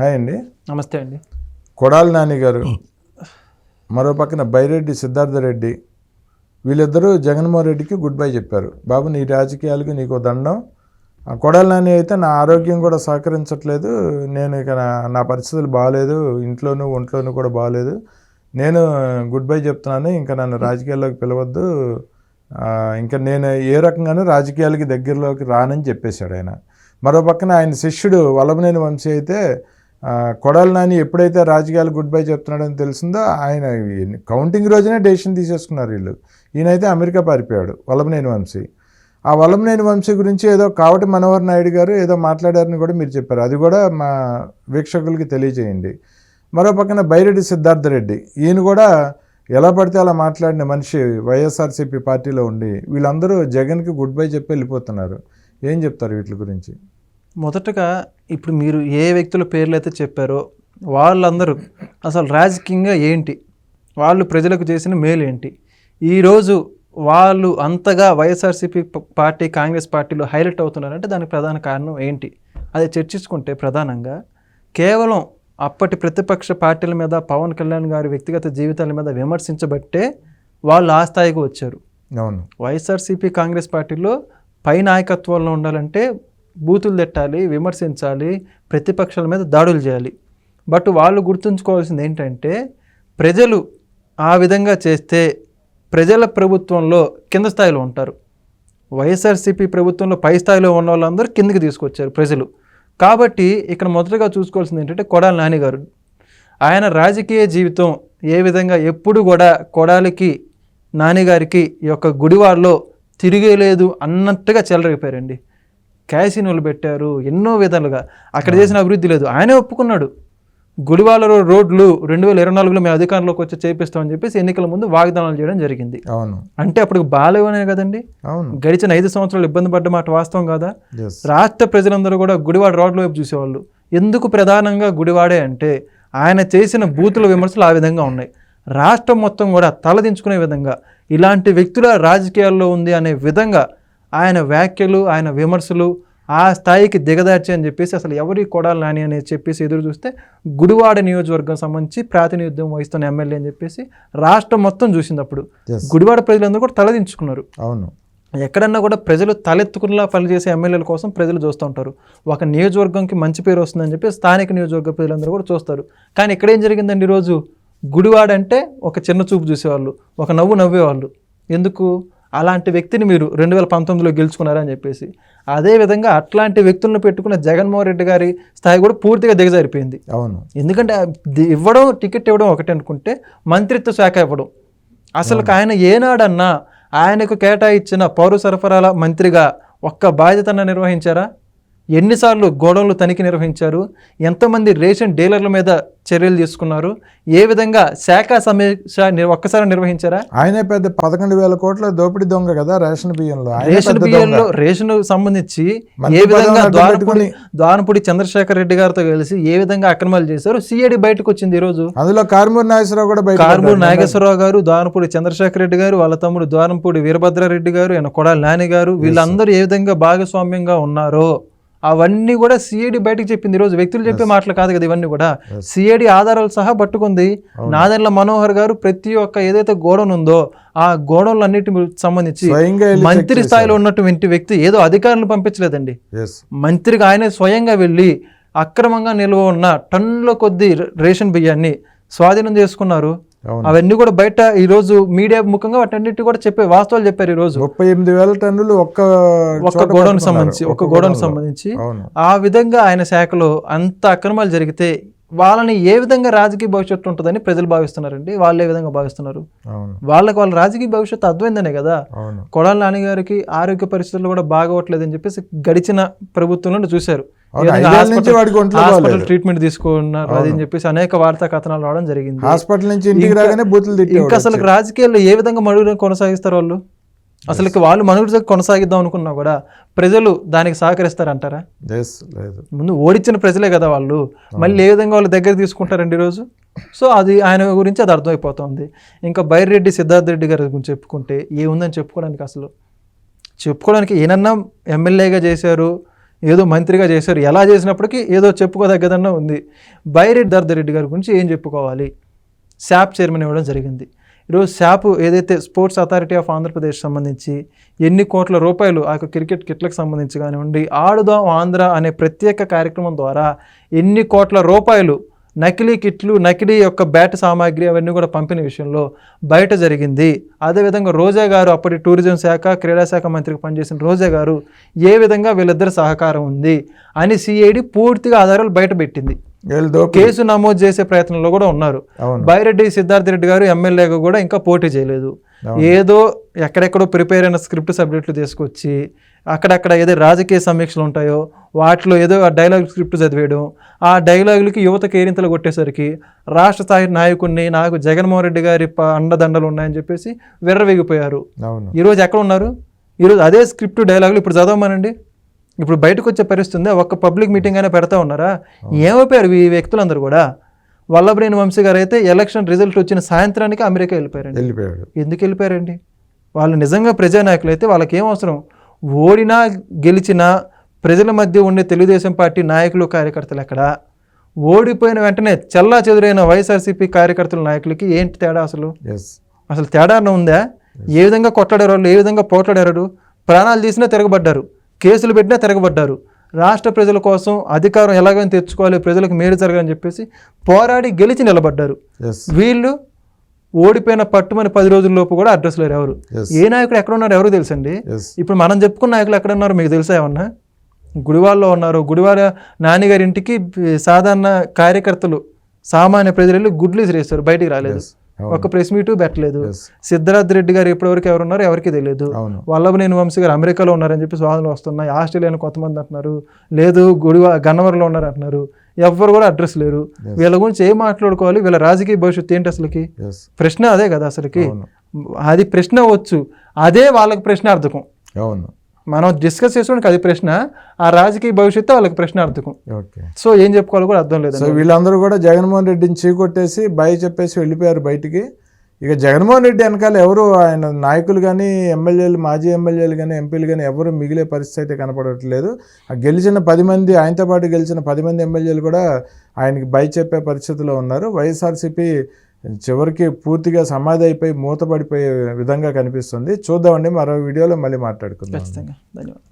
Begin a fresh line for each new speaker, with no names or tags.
Hi అండి.
నమస్తే అండి.
కొడాలి నాని గారు మరో పక్కన బైరెడ్డి సిద్ధార్థ రెడ్డి వీళ్ళిద్దరూ జగన్మోహన్ రెడ్డికి గుడ్ బై చెప్పారు. బాబు నీ రాజకీయాలకు నీకు దండం. ఆ కొడాలి నాని అయితే నా ఆరోగ్యం కూడా సహకరించట్లేదు. నేను ఇక నా- పరిస్థితులు బాగాలేదు. ఇంట్లోనూ ఒంట్లోనూ కూడా బాగాలేదు. నేను గుడ్ బై చెప్తున్నాను. ఇంకా నన్ను రాజకీయాల్లోకి పిలవద్దు. ఇంకా నేను ఏ రకంగానూ రాజకీయాలకి దగ్గరలోకి రానని చెప్పేశాడు ఆయన. మరో పక్కన ఆయన శిష్యుడు వల్లభనేని వంశీ అయితే కొడాలి నాని ఎప్పుడైతే రాజకీయాలు గుడ్ బై చెప్తున్నాడని తెలిసిందో ఆయన కౌంటింగ్ రోజునే డెసిషన్ తీసేసుకున్నారు వీళ్ళు. ఈయనైతే అమెరికా పారిపోయాడు వల్లభనేని వంశీ. ఆ వల్లభనేని వంశీ గురించి ఏదో కావటి మనోహర్ నాయుడు గారు ఏదో మాట్లాడారని కూడా మీరు చెప్పారు. అది కూడా మా వీక్షకులకి తెలియజేయండి. మరో పక్కన బైరెడ్డి సిద్ధార్థ రెడ్డి. ఈయన కూడా ఎలా పడితే అలా మాట్లాడిన మనిషి వైఎస్ఆర్సీపీ పార్టీలో ఉండి వీళ్ళందరూ జగన్కి గుడ్ బై చెప్పి వెళ్ళిపోతున్నారు. ఏం చెప్తారు వీటి గురించి?
మొదటగా ఇప్పుడు మీరు ఏ వ్యక్తుల పేర్లు అయితే చెప్పారో వాళ్ళందరూ అసలు రాజకీయంగా ఏంటి? వాళ్ళు ప్రజలకు చేసిన మేలు ఏంటి? ఈరోజు వాళ్ళు అంతగా వైఎస్ఆర్సీపీ పార్టీ కాంగ్రెస్ పార్టీలో హైలైట్ అవుతున్నారంటే దానికి ప్రధాన కారణం ఏంటి? అది చర్చించుకుంటే ప్రధానంగా కేవలం అప్పటి ప్రతిపక్ష పార్టీల మీద పవన్ కళ్యాణ్ గారి వ్యక్తిగత జీవితాల మీద విమర్శించబట్టే వాళ్ళు ఆ స్థాయికి వచ్చారు.
అవును.
వైఎస్ఆర్సీపీ కాంగ్రెస్ పార్టీలో పై నాయకత్వంలో ఉండాలంటే బూతులు తిట్టాలి విమర్శించాలి ప్రతిపక్షాల మీద దాడులు చేయాలి. బట్ వాళ్ళు గుర్తుంచుకోవాల్సింది ఏంటంటే ప్రజలు ఆ విధంగా చేస్తే ప్రజల ప్రభుత్వంలో కింద స్థాయిలో ఉంటారు. వైఎస్ఆర్సీపీ ప్రభుత్వంలో పై స్థాయిలో ఉన్న వాళ్ళందరూ కిందకి తీసుకొచ్చారు ప్రజలు. కాబట్టి ఇక్కడ మొదటగా చూసుకోవాల్సింది ఏంటంటే కొడాలి నాని గారు. ఆయన రాజకీయ జీవితం ఏ విధంగా ఎప్పుడు కూడా కొడాలికి నానిగారికి ఈ యొక్క గుడివాడలో తిరిగేలేదు అన్నట్టుగా చెలరైపోయారండి క్యాసినోలు పెట్టారు ఎన్నో విధాలుగా. అక్కడ చేసిన అభివృద్ధి లేదు. ఆయనే ఒప్పుకున్నాడు. గుడివాడలో రోడ్లు రెండు వేల ఇరవై నాలుగులో మేము అధికారంలోకి వచ్చి చేపిస్తామని చెప్పేసి ఎన్నికల ముందు వాగ్దానాలు చేయడం జరిగింది.
అవును.
అంటే అప్పుడు బాలేవనే కదండి?
అవును.
గడిచిన ఐదు సంవత్సరాలు ఇబ్బంది పడ్డ మాట వాస్తవం కాదా? రాష్ట్ర ప్రజలందరూ కూడా గుడివాడ రోడ్ల వైపు చూసేవాళ్ళు. ఎందుకు ప్రధానంగా గుడివాడే అంటే ఆయన చేసిన బూతుల విమర్శలు ఆ విధంగా ఉన్నాయి. రాష్ట్రం మొత్తం కూడా తలదించుకునే విధంగా ఇలాంటి వ్యక్తుల రాజకీయాల్లో ఉంది అనే విధంగా ఆయన వ్యాఖ్యలు ఆయన విమర్శలు ఆ స్థాయికి దిగదార్చి అని చెప్పేసి అసలు ఎవరి కొడాలి నాని అని చెప్పేసి ఎదురు చూస్తే గుడివాడ నియోజకవర్గం సంబంధించి ప్రాతినిధ్యం వహిస్తున్న ఎమ్మెల్యే అని చెప్పేసి రాష్ట్రం మొత్తం చూసింది అప్పుడు. గుడివాడ ప్రజలందరూ కూడా తలదించుకున్నారు.
అవును.
ఎక్కడన్నా కూడా ప్రజలు తలెత్తుకునేలా పనిచేసే ఎమ్మెల్యేల కోసం ప్రజలు చూస్తూ ఉంటారు. ఒక నియోజకవర్గంకి మంచి పేరు వస్తుందని చెప్పి స్థానిక నియోజకవర్గ ప్రజలందరూ కూడా చూస్తారు. కానీ ఇక్కడ ఏం జరిగిందండి ఈరోజు? గుడివాడ అంటే ఒక చిన్న చూపు చూసేవాళ్ళు. ఒక నవ్వు నవ్వేవాళ్ళు. ఎందుకు? అలాంటి వ్యక్తిని మీరు రెండు వేల పంతొమ్మిదిలో గెలుచుకున్నారని చెప్పేసి. అదేవిధంగా అట్లాంటి వ్యక్తులను పెట్టుకున్న జగన్మోహన్ రెడ్డి గారి స్థాయి కూడా పూర్తిగా దిగజారిపోయింది.
అవును.
ఎందుకంటే ది- ఇవ్వడం టికెట్ ఇవ్వడం ఒకటి అనుకుంటే మంత్రిత్వ శాఖ ఇవ్వడం. అసలు ఆయన ఏనాడన్నా ఆయనకు కేటాయించిన పౌర సరఫరాల మంత్రిగా ఒక్క బాధ్యతను నిర్వహించారా? ఎన్నిసార్లు గోడౌన్లు తనిఖీ నిర్వహించారు? ఎంతమంది రేషన్ డీలర్ల మీద చర్యలు తీసుకున్నారు? ఏ విధంగా శాఖ సమీక్ష ఒక్కసారి నిర్వహించారా?
ఆయనే పెద్ద పదకొండు వేల కోట్ల దోపిడీ దొంగ కదా రేషన్ బియ్యంలో.
రేషన్ బియ్యంలో రేషన్ సంబంధించి ఏ విధంగా ద్వారపూడి ద్వారపూడి చంద్రశేఖర్ రెడ్డి గారితో కలిసి ఏ విధంగా అక్రమాలు చేశారు? సిఐడి బయటకు వచ్చింది ఈరోజు.
అందులో కారుమూరి నాగేశ్వరరావు కూడా బయట
కారుమూరి నాగేశ్వరరావు గారు ద్వారంపూడి చంద్రశేఖర్ రెడ్డి గారు వాళ్ళ తమ్ముడు ద్వారంపూడి వీరభద్రారెడ్డి గారు ఆయన కొడాలి నాని గారు వీళ్ళందరూ ఏ విధంగా భాగస్వామ్యంగా ఉన్నారో అవన్నీ కూడా సిఐడి బయటకు చెప్పింది ఈరోజు. వ్యక్తులు చెప్పే మాటలు కాదు కదా ఇవన్నీ కూడా. సిఐడి ఆధారాలు సహా పట్టుకుంది. నాదెండ్ల మనోహర్ గారు ప్రతి ఒక్క ఏదైతే గోడౌన్ ఉందో ఆ గోడౌన్లు అన్నిటి సంబంధించి మంత్రి స్థాయిలో ఉన్నటువంటి వ్యక్తి ఏదో అధికారులు పంపించలేదండి.
ఎస్
మంత్రిగా ఆయనే స్వయంగా వెళ్ళి అక్రమంగా నిల్వ ఉన్న టన్నుల కొద్ది రేషన్ బియ్యాన్ని స్వాధీనం చేసుకున్నారు. అవన్నీ కూడా బయట ఈ రోజు మీడియా ముఖంగా వాటన్నిటి కూడా చెప్పే వాస్తవాలు చెప్పారు ఈ రోజు
ముప్పై ఎనిమిది వేల టన్నులు ఒక్క
ఒక్క గోడౌన్. సంబంధించి
ఒక్క
ఒక గోడౌన్. సంబంధించి ఆ విధంగా ఆయన శాఖలో అంత అక్రమాలు జరిగితే వాళ్ళని ఏ విధంగా రాజకీయ భవిష్యత్తు ఉంటుందని ప్రజలు భావిస్తున్నారండి? వాళ్ళు ఏ విధంగా భావిస్తున్నారు? వాళ్ళకి వాళ్ళ రాజకీయ భవిష్యత్తు అర్థమైందనే కదా? కొడాల నాన్నగారికి ఆరోగ్య పరిస్థితులు కూడా బాగోట్లేదని చెప్పేసి గడిచిన ప్రభుత్వంలో చూశారు. హాస్పిటల్-. ట్రీట్మెంట్ తీసుకున్నారు అది అని చెప్పేసి అనేక వార్తా కథనాలు రావడం జరిగింది.
హాస్పిటల్ నుంచి ఇంటికి
ఇంకా-
రాగానే బూతులు
ఇంకా
తిట్టేవాడు
అసలు రాజకీయాల్లో ఏ విధంగా మనుగడ కొనసాగిస్తారు వాళ్ళు? అసలు వాళ్ళు మనుగడ కొనసాగిద్దాం అనుకున్నా కూడా ప్రజలు దానికి సహకరిస్తారంటారా?
లేదు.
ముందు ఓడించిన ప్రజలే కదా వాళ్ళు. మళ్ళీ ఏ విధంగా వాళ్ళ దగ్గర తీసుకుంటారండి ఈరోజు? సో అది ఆయన గురించి అది అర్థమైపోతుంది. ఇంకా బైరెడ్డి సిద్ధార్థ రెడ్డి గారి గురించి చెప్పుకుంటే ఏముందని చెప్పుకోవడానికి అసలు? చెప్పుకోవడానికి ఈయనన్నా ఎమ్మెల్యేగా చేశారు ఏదో మంత్రిగా చేశారు ఎలా చేసినప్పటికీ ఏదో చెప్పుకోదగ్గదన్న ఉంది. బైరెడ్డి దర్దరెడ్డి గారి గురించి ఏం చెప్పుకోవాలి? శాప్ చైర్మన్ ఇవ్వడం జరిగింది. ఈరోజు శాప్ ఏదైతే స్పోర్ట్స్ అథారిటీ ఆఫ్ ఆంధ్రప్రదేశ్ సంబంధించి ఎన్ని కోట్ల రూపాయలు ఆ యొక్క క్రికెట్ కిట్లకు సంబంధించి కానివ్వండి ఆడుదాం ఆంధ్ర అనే ప్రత్యేక కార్యక్రమం ద్వారా ఎన్ని కోట్ల రూపాయలు నకిలీ కిట్లు నకిలీ యొక్క బ్యాట్ సామాగ్రి అవన్నీ కూడా పంపిణీ విషయంలో బయట జరిగింది. అదేవిధంగా రోజా గారు అప్పటి టూరిజం శాఖ క్రీడా శాఖ మంత్రికి పనిచేసిన రోజా గారు ఏ విధంగా వీళ్ళిద్దరి సహకారం ఉంది అని సిఐడి పూర్తిగా ఆధారాలు బయట పెట్టింది. కేసు నమోదు చేసే ప్రయత్నంలో కూడా ఉన్నారు. బైరెడ్డి సిద్ధార్థ రెడ్డి గారు ఎమ్మెల్యేగా కూడా ఇంకా పోటీ చేయలేదు. ఏదో ఎక్కడెక్కడో ప్రిపేర్ అయిన స్క్రిప్ట్ సబ్జెక్టులు తీసుకొచ్చి అక్కడక్కడ ఏదో రాజకీయ సమీక్షలు ఉంటాయో వాటిలో ఏదో ఆ డైలాగ్ స్క్రిప్ట్ చదివేయడం ఆ డైలాగులకి యువత కేరింతలు కొట్టేసరికి రాష్ట్ర స్థాయి నాయకుడిని నాకు జగన్మోహన్ రెడ్డి గారి అండదండలు ఉన్నాయని చెప్పేసి విర్రవీగిపోయారు. ఈరోజు ఎక్కడ ఉన్నారు? ఈరోజు అదే స్క్రిప్ట్ డైలాగులు ఇప్పుడు చదవమనండి? ఇప్పుడు బయటకు వచ్చే పరిస్థితి ఉంది? ఒక్క పబ్లిక్ మీటింగ్ అయినా పెడతా ఉన్నారా? ఏమైపోయారు ఈ వ్యక్తులందరూ కూడా? వల్లభనేని వంశీ గారు అయితే ఎలక్షన్ రిజల్ట్ వచ్చిన సాయంత్రానికి అమెరికా వెళ్ళిపోయారండి.
వెళ్ళిపోయాడు.
ఎందుకు వెళ్ళిపోయారండి? వాళ్ళు నిజంగా ప్రజానాయకులు అయితే వాళ్ళకి ఏం అవసరం? ఓడినా గెలిచినా ప్రజల మధ్య ఉండే తెలుగుదేశం పార్టీ నాయకులు కార్యకర్తలు ఎక్కడ? ఓడిపోయిన వెంటనే చల్లా చెదురైన వైఎస్ఆర్సీపీ కార్యకర్తల నాయకులకి ఏంటి తేడా అసలు? అసలు తేడా ఉందా? ఏ విధంగా కొట్లాడారు వాళ్ళు? ఏ విధంగా పోట్లాడారు? ప్రాణాలు తీసినా తిరగబడ్డారు. కేసులు పెట్టినా తిరగబడ్డారు. రాష్ట్ర ప్రజల కోసం అధికారం ఎలాగైనా తెచ్చుకోవాలి ప్రజలకు మేలు జరగాలని చెప్పేసి పోరాడి గెలిచి నిలబడ్డారు. వీళ్ళు ఓడిపోయిన పట్టుమని పది రోజుల లోపు కూడా అడ్రస్ లేరు ఎవరు? ఏ నాయకుడు ఎక్కడ ఉన్నారు ఎవరు తెలుసండి? ఇప్పుడు మనం చెప్పుకున్న నాయకులు ఎక్కడ ఉన్నారు మీకు తెలుసా ఏమన్నా? గుడివాడలో ఉన్నారు. గుడివాడ నాన్నగారి ఇంటికి సాధారణ కార్యకర్తలు సామాన్య ప్రజలు వెళ్ళి గుడ్లు విసిరేస్తారు బయటికి రాలేదు. ఒక ప్రెస్ మీటు పెట్టలేదు.
ఎస్
సిద్ధరాథ్ రెడ్డి గారు ఇప్పటివరకు ఎవరు ఉన్నారో ఎవరికి తెలియదు వల్లభనేని వంశీ గారు అమెరికాలో ఉన్నారని చెప్పి వాదనలు వస్తున్నాయి. ఆస్ట్రేలియాలో కొంతమంది అంటున్నారు. లేదు గుడివా గన్నవరంలో ఉన్నారు అంటున్నారు. ఎవ్వరు కూడా అడ్రస్ లేరు. వీళ్ళ గురించి ఏం మాట్లాడుకోవాలి? వీళ్ళ రాజకీయ భవిష్యత్తు ఏంటి అసలుకి? ప్రశ్న అదే కదా అసలుకి. అది ప్రశ్న వచ్చు. అదే వాళ్ళకి ప్రశ్నార్థకం.
అవును.
మనం డిస్కస్ చేసుకోవడానికి అది ప్రశ్న ఆ రాజకీయ భవిష్యత్తు వాళ్ళకి ప్రశ్నార్థకం
ఓకే.
సో ఏం చెప్పుకోవాలో కూడా అర్థం లేదు
సో వీళ్ళందరూ కూడా జగన్మోహన్ రెడ్డిని చీకొట్టేసి బాయ్ చెప్పేసి వెళ్ళిపోయారు బయటికి. ఇక జగన్మోహన్ రెడ్డి వెనకాల ఎవరు ఆయన నాయకులు కానీ ఎమ్మెల్యేలు మాజీ ఎమ్మెల్యేలు కానీ ఎంపీలు కానీ ఎవరు మిగిలే పరిస్థితి అయితే కనపడట్లేదు. ఆ గెలిచిన పది మంది ఆయనతో పాటు గెలిచిన పది మంది ఎమ్మెల్యేలు కూడా ఆయనకి బై చెప్పే పరిస్థితిలో ఉన్నారు. వైఎస్ఆర్సీపీ చివరికి పూర్తిగా సమాధి అయిపోయి మూతపడిపోయే విధంగా కనిపిస్తుంది. చూద్దామండి మరో వీడియోలో మళ్ళీ మాట్లాడుకుందాం.
ఖచ్చితంగా. ధన్యవాదాలు.